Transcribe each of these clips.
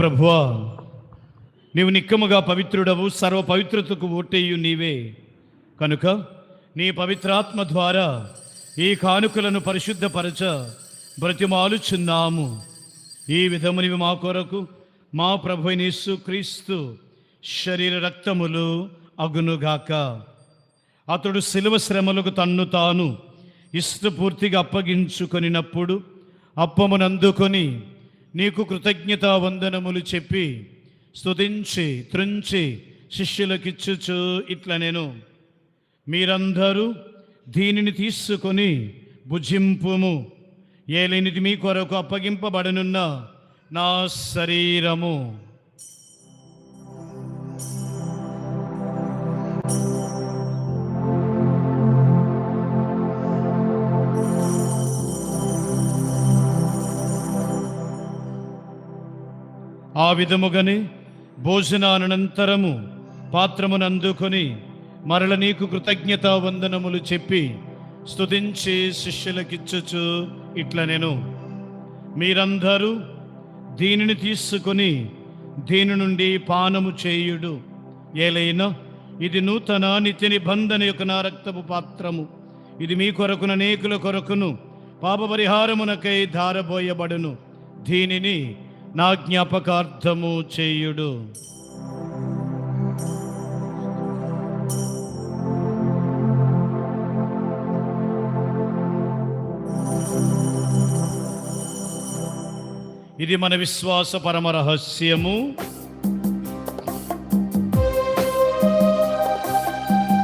ప్రభువా నీవు నిక్కముగా పవిత్రుడవు సర్వ పవిత్రతకు ఓటేయు నీవే. కనుక నీ పవిత్రాత్మ ద్వారా ఈ కానుకలను పరిశుద్ధపరచ బ్రతిమాలుచున్నాము. ఈ విధమునివి మా కొరకు మా ప్రభు క్రీస్తు శరీర రక్తములు అగునుగాక. అతడు శిలువ శ్రమలకు తన్ను తాను ఇష్టపూర్తిగా అప్పగించుకొనినప్పుడు అప్పమునందుకొని నీకు కృతజ్ఞతా వందనములు చెప్పి స్తుతించి త్రుంచి శిష్యులకిచ్చుచు ఇట్లా నేను. మీరందరూ దీనిని తీసుకొని భుజింపుము. ఏలినిది మీ కొరకు అప్పగింపబడనున్న నా శరీరము. ఆ విధముగానే భోజనానంతరము పాత్రమునందుకొని మరల నీకు కృతజ్ఞత వందనములు చెప్పి స్తుతించి శిష్యులకిచ్చుచు ఇట్లా నేను. మీరందరూ దీనిని తీసుకొని దీని నుండి పానము చేయుడు. ఏలైనా ఇది నూతన నిత్య నిబంధన యొక్క నా రక్తపు పాత్రము. ఇది మీ కొరకున అనేకుల కొరకును పాప పరిహారమునకై ధారబోయబడును. దీనిని నా జ్ఞాపకార్థము చేయుడు. ఇది మన విశ్వాస పరమ రహస్యము.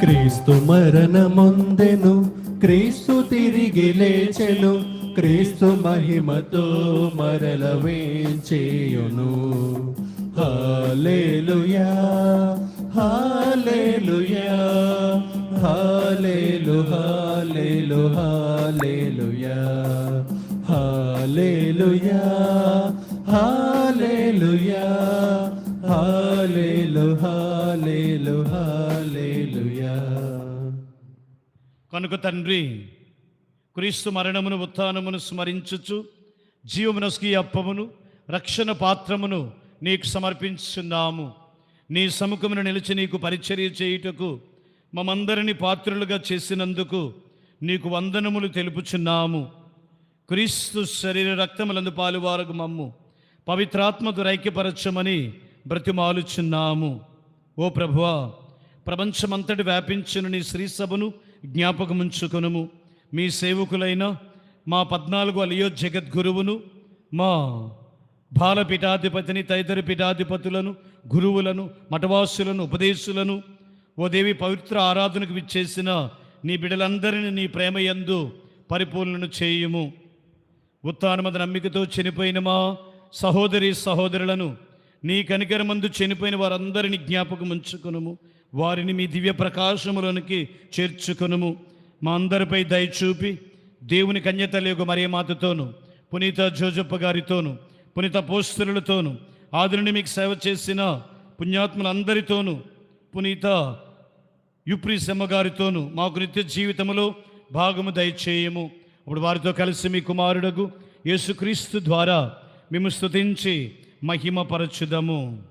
క్రీస్తు మరణముందెను క్రీస్తు తిరిగి లేచెను క్రీస్తు మహిమతో మరల వేంచేయును హాలేలుయా హాలేలుయా హాలేలు హాలేలు హాలేలుయా. హాలేలుయా హాలేలుయా హాలేలు హా కనుక తండ్రి క్రీస్తు మరణమును ఉత్థానమును స్మరించుచు జీవమునస్కి అప్పమును రక్షణ పాత్రమును నీకు సమర్పించున్నాము నీ సముఖమును నిలిచి నీకు పరిచర్య చేయుటకు మమందరిని పాత్రులుగా చేసినందుకు నీకు వందనములు తెలుపుచున్నాము. క్రీస్తు శరీర రక్తములందు పాలువారకు మమ్ము పవిత్రాత్మ దురైక్యపరచమని బ్రతిమాలుచున్నాము. ఓ ప్రభువా ప్రపంచమంతటి వ్యాపించిన నీ శ్రీసభను జ్ఞాపకముంచుకొనుము. మీ సేవకులైన మా పద్నాలుగు అలియో జగద్గురువును మా బాలపీఠాధిపతిని తదితర పీఠాధిపతులను గురువులను మఠవాసులను ఉపదేశులను ఓ దేవి పవిత్ర ఆరాధనకు విచ్చేసిన నీ బిడలందరినీ నీ ప్రేమయందు పరిపూర్ణను చేయుము. ఉత్తానమద నమ్మికతో చనిపోయిన మా సహోదరి సహోదరులను నీ కనికరమందు చనిపోయిన వారందరిని జ్ఞాపకం ఉంచుకునుము వారిని మీ దివ్య ప్రకాశములోనికి చేర్చుకొనుము. మా అందరిపై దయచూపి దేవుని కన్యతల యొక్క మరియమాతతోనూ పునీత జోజప్ప గారితోనూ పునీత పోస్తులతోను ఆదుని మీకు సేవ చేసిన పుణ్యాత్ములందరితోనూ పునీత యుప్రీసమ్మ గారితోనూ మాకు నిత్య జీవితంలో భాగము దయచేయము. అప్పుడు వారితో కలిసి మీ కుమారుడగు యేసుక్రీస్తు ద్వారా మేము స్తుతించి మహిమపరచుదము.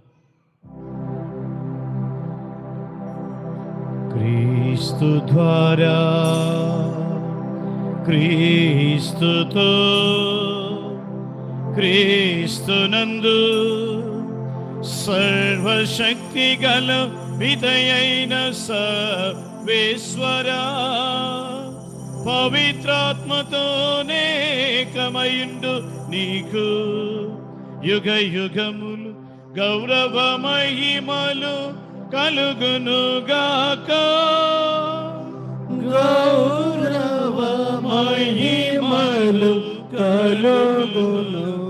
క్రీస్తు ద్వారా క్రీస్తుతో క్రీస్తునందు సర్వశక్తి గల విదయైన సర్వేశ్వరా పవిత్రాత్మతోనేకమైండు నీకు యుగ యుగములు గౌరవ మహిమలు కలుగునుగాక. గౌరవ మహిమలు కలుగునుగాక